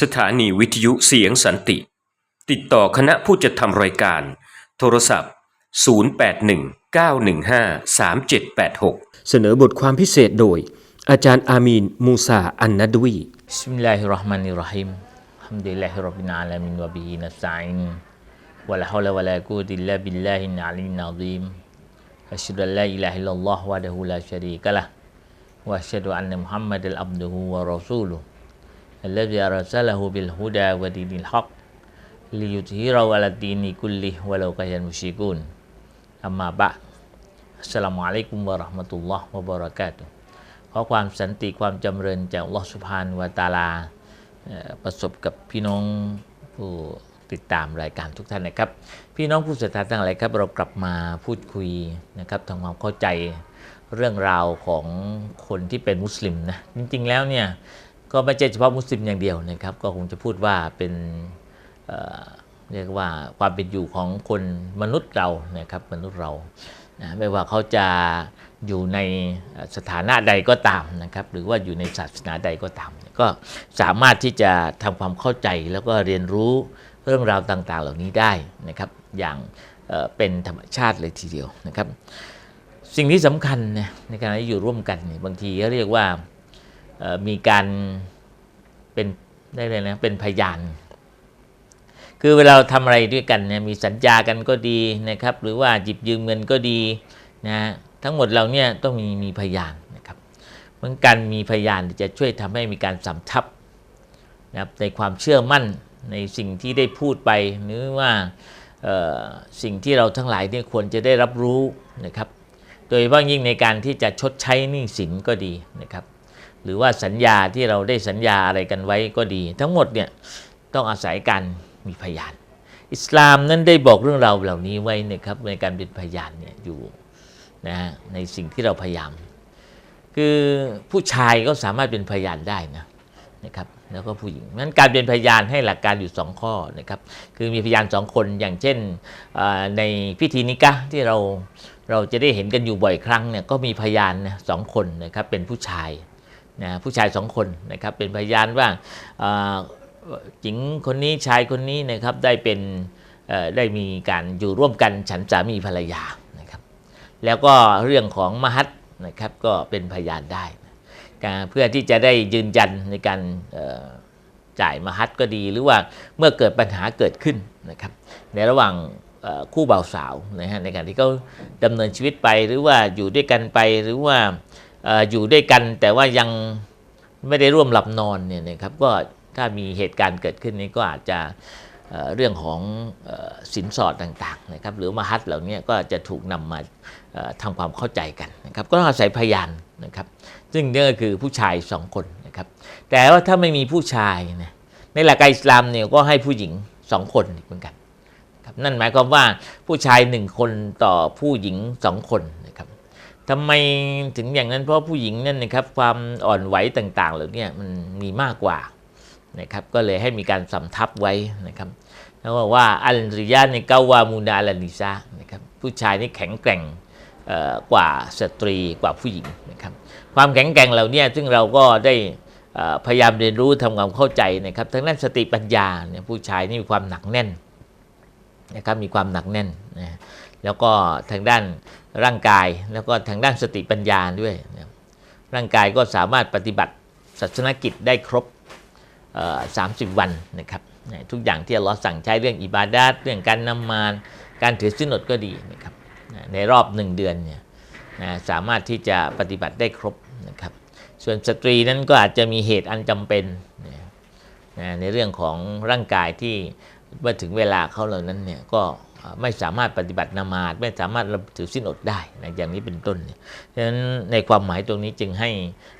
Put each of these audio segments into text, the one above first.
สถานีวิทยุเสียงสันติ ติดต่อคณะผู้จัดทำรายการ โทรศัพท์ 0819153786 เสนอบทความพิเศษโดย อาจารย์อามีน มูซา อันนัดวี Bismillahirrahmanirrahim. Alhamdulillahirabbil alamin wa bihi nasta'in. Wala haula wala quwwata illa billahil aliyyil azim. Asyhadu an la ilaha illallah wahdahu la syarika lah. Wa asyhadu anna Muhammadal abduhu wa rasuluh. Alladzi arsalahu bil huda wa dinil haqq liyudhhirahu 'ala dini kullih walau karihal musyrikun. Amma ba'd. Assalamualaikum warahmatullahi wabarakatuh. ขอความสันติความจำเริญจากอัลลอฮฺสุบฮานวะตาลาเอ่อประสบกับพี่น้องผู้ติดตามรายการทุกท่านนะครับ พี่น้องผู้ศรัทธาทั้งหลายครับ เรากลับมาพูดคุยนะครับทำความเข้าใจเรื่องราวของคนที่เป็นมุสลิมนะจริงๆแล้วเนี่ย ก็ไม่ใช่เฉพาะมุสลิมอย่างเดียวนะครับ ก็คงจะพูดว่าเป็นเเรียกว่าความเป็นอยู่ของคนมนุษย์เรานะครับมนุษย์เรานะไม่ว่าเขาจะอยู่ในสถานะใดก็ตามนะครับ หรือว่าอยู่ในศาสนาใดก็ตาม ก็สามารถที่จะทำความเข้าใจแล้วก็เรียนรู้เรื่องราวต่าง ๆ เหล่านี้ได้นะครับ อย่างเป็นธรรมชาติเลยทีเดียวนะครับ สิ่งที่สำคัญนะในการที่อยู่ร่วมกันเนี่ยบางทีก็เรียกว่า มีการเป็นได้เลยนะเป็นพยาน คือเวลาเราทำอะไรด้วยกันเนี่ยมีสัญญากันก็ดีนะครับ หรือว่าหยิบยืมเงินก็ดีนะทั้งหมดเราเนี่ยต้องมีมีพยานนะครับเมือกันมีพยานจะช่วยทำให้มีการสำทับนะครับในความเชื่อมั่นในสิ่งที่ได้พูดไปหรือว่าสิ่งที่เราทั้งหลายเนี่ยควรจะได้รับรู้นะครับ โดยเฉพาะยิ่งในการที่จะชดใช้หนี้สินก็ดีนะครับ หรือว่าสัญญาที่เราได้สัญญาอะไรกันไว้ก็ดี ทั้งหมดเนี่ยต้องอาศัยการมีพยาน อิสลามนั้นได้บอกเรื่องราวเหล่านี้ไว้นะครับในการเป็นพยานเนี่ยอยู่นะฮะในสิ่งที่เราพยายาม คือผู้ชายก็สามารถเป็นพยานได้นะนะครับแล้วก็ผู้หญิงนั้นการเป็นพยานให้หลักการอยู่สองข้อนะครับคือมีพยานสองคนอย่างเช่นในพิธีนิกะที่เราเราจะได้เห็นกันอยู่บ่อยครั้งเนี่ยก็มีพยานนะสองคนนะครับเป็นผู้ชาย นะผู้ชายสองคนนะครับเป็นพยานว่าหญิงคนนี้ชายคนนี้นะครับได้เป็นได้มีการอยู่ร่วมกันฉันสามีภรรยานะครับแล้วก็เรื่องของมหัตนะครับก็เป็นพยานได้การเพื่อที่จะได้ยืนยันในการจ่ายมหัตก็ดี หรือว่าเมื่อเกิดปัญหาเกิดขึ้นนะครับในระหว่างคู่บ่าวสาวนะฮะในการที่เขาดำเนินชีวิตไปหรือว่าอยู่ด้วยกันไปหรือว่า อยู่ด้วยกันแต่ว่ายังไม่ได้ร่วมหลับนอนเนี่ยนะครับก็ถ้ามีเหตุการณ์เกิดขึ้นนี้ก็อาจจะเเรื่องของออสินสอดต่างๆนะครับหรือมหัตเหล่านี้ก็จะถูกนำมาเอ่อทำความเข้าใจกันนะครับก็ต้องอาศัยพยานนะครับซึ่งนี่ก็คือผู้ชายสองคนนะครับแต่ว่าถ้าไม่มีผู้ชายนะในหลักการอิสลามเนี่ยก็ให้ผู้หญิงสองคนเหมือนกันครับนั่นหมายความว่าผู้ชายหนึ่งคนต่อผู้หญิงสองคนนะครับ ทำไมถึงอย่างนั้นเพราะผู้หญิงนั่นนะครับความอ่อนไหวต่างๆเหล่านี้มันมีมากกว่านะครับก็เลยให้มีการสำทับไว้นะครับแล้วบอกว่าอัลริยาในกาวามูนาอัลนิซานะครับผู้ชายนี่แข็งแกร่งกว่าสตรีกว่าผู้หญิงนะครับความแข็งแกร่งเหล่านี้ซึ่งเราก็ได้พยายามเรียนรู้ทำความเข้าใจนะครับทั้งด้นสติปัญญาเนี่ยผู้ชายนี่มีความหนักแน่นนะครับมีความหนักแน่นนะ แล้วก็ทางด้านร่างกายแล้วก็ทางด้านสติปัญญาด้วยนะร่างกายก็สามารถปฏิบัติศาสนกิจได้ครบ 30 วันนะครับทุกอย่างที่เลอฮ์สั่งใช้เรื่องอิบาดาตเรื่องการนำมารการถือสินอดก็ดีนะครับในรอบหนึ่งเดือนเนี่ยสามารถที่จะปฏิบัติได้ครบนะครับส่วนสตรีนั้นก็อาจจะมีเหตุอันจำเป็นในเรื่องของร่างกายที่เมื่อถึงเวลาเขาเหล่านั้นเนี่ยก็ ไม่สามารถปฏิบัตินามาดไม่สามารถถือสิ้นอดได้นะอย่างนี้เป็นต้นเนี่ยฉะนั้นในความหมายตรงนี้จึงให้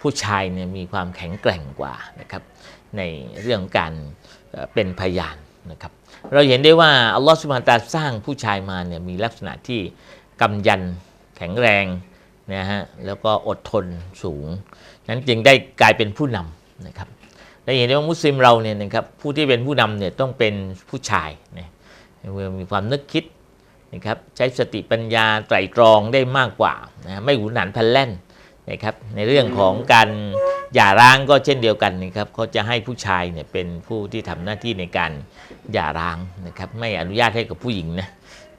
ผู้ชายเนี่ยมีความแข็งแกร่งกว่านะครับในเรื่องการเป็นพยานนะครับเราเห็นได้ว่าอัลลอฮฺสุบฮานตาสร้างผู้ชายมาเนี่ยมีลักษณะที่กำยันแข็งแรงนะฮะแล้วก็อดทนสูง นั้นจึงได้กลายเป็นผู้นำนะครับและเห็นได้ว่ามุสลิมเราเนี่ยนะครับผู้ที่เป็นผู้นำเนี่ยต้องเป็นผู้ชายนะ มีความนึกคิดนะครับใช้สติปัญญาไตรตรองได้มากกว่านะไม่หุนหันพลันแล่นนะครับในเรื่องของการหย่าร้างก็เช่นเดียวกันนะครับเขาจะให้ผู้ชายเนี่ยเป็นผู้ที่ทำหน้าที่ในการหย่าร้างนะครับไม่อนุญาตให้กับผู้หญิงนะ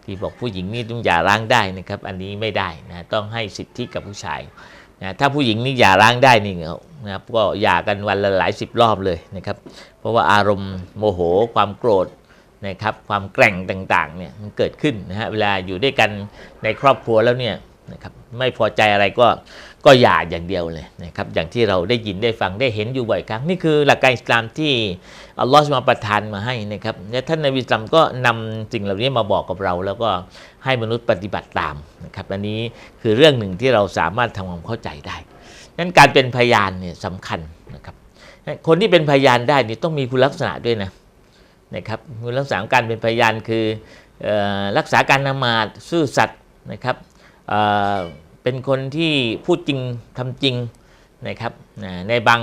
ที่บอกผู้หญิงนี่ต้องหย่าร้างได้นะครับอันนี้ไม่ได้นะต้องให้สิทธิกับผู้ชายนะถ้าผู้หญิงนี่หย่าร้างได้นี่นะครับก็หย่ากันวันละหลายสิบรอบเลยนะครับเพราะว่าอารมณ์โมโหความโกรธ นะครับความแกร่งต่างๆเนี่ยมันเกิดขึ้นนะฮะเวลาอยู่ด้วยกันในครอบครัวแล้วเนี่ยนะครับไม่พอใจอะไรก็ก็หย่าอย่างเดียวเลยนะครับอย่างที่เราได้ยินได้ฟังได้เห็นอยู่บ่อยครั้งนี่คือหลักการอิสลามที่อัลลอฮฺมาประทานมาให้นะครับและท่านนบีอิสลามก็นำสิ่งเหล่านี้มาบอกกับเรา แล้วก็ให้มนุษย์ปฏิบัติตามนะครับอันนี้คือเรื่องหนึ่งที่เราสามารถทำความเข้าใจได้นั้นการเป็นพยานเนี่ยสำคัญนะครับคนที่เป็นพยานได้นี่ต้องมีคุณลักษณะด้วยนะ นะครับคุณลักษณะของการเป็นพยานคืออรักษาการนมาดซื่อสัตย์นะครับเเป็นคนที่พูดจริงทำจริงนะครับในบาง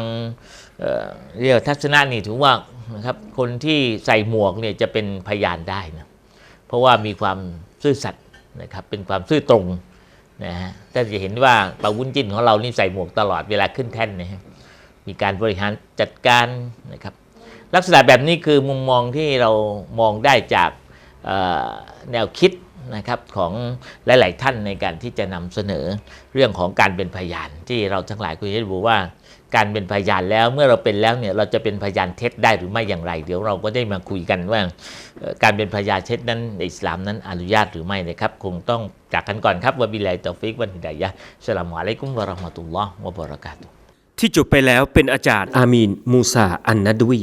เรียกทัศนะนี่ถือว่านะครับคนที่ใส่หมวกเนี่ยจะเป็นพยานได้นะเพราะว่ามีความซื่อสัตย์นะครับเป็นความซื่อตรงนะฮะถ้าจะเห็นว่าปาวุ้นจิ้นของเรานี่ใส่หมวกตลอดเวลาขึ้นแท่นนะฮะมีการบริหารจัดการนะครับ ลักษณะแบบนี้คือมุมมองที่เรามองได้จากแนวคิดนะครับของหลาย ๆ ท่านในการที่จะนำเสนอเรื่องของการเป็นพยาน ที่เราทั้งหลายคุยให้รู้ว่า การเป็นพยานแล้วเมื่อเราเป็นแล้วเนี่ยเราจะเป็นพยานเท็จได้หรือไม่อย่างไร เดี๋ยวเราก็ได้มาคุยกันว่าการเป็นพยานเท็จนั้นในอิสลามนั้นอนุญาตหรือไม่นะครับคงต้องจากกันก่อนครับวะบิลลาฮิตอฟิกวันฮิดายะสลามุอะลัยกุมวะราะห์มะตุลลอฮ์วะบะเราะกาตุที่จบไปแล้วเป็นอาจารย์อามีนมูซาอันนัดวี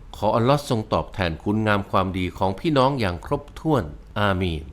ขออัลลอฮ์ทรงตอบแทนคุณงามความดีของพี่น้องอย่างครบถ้วน อามีน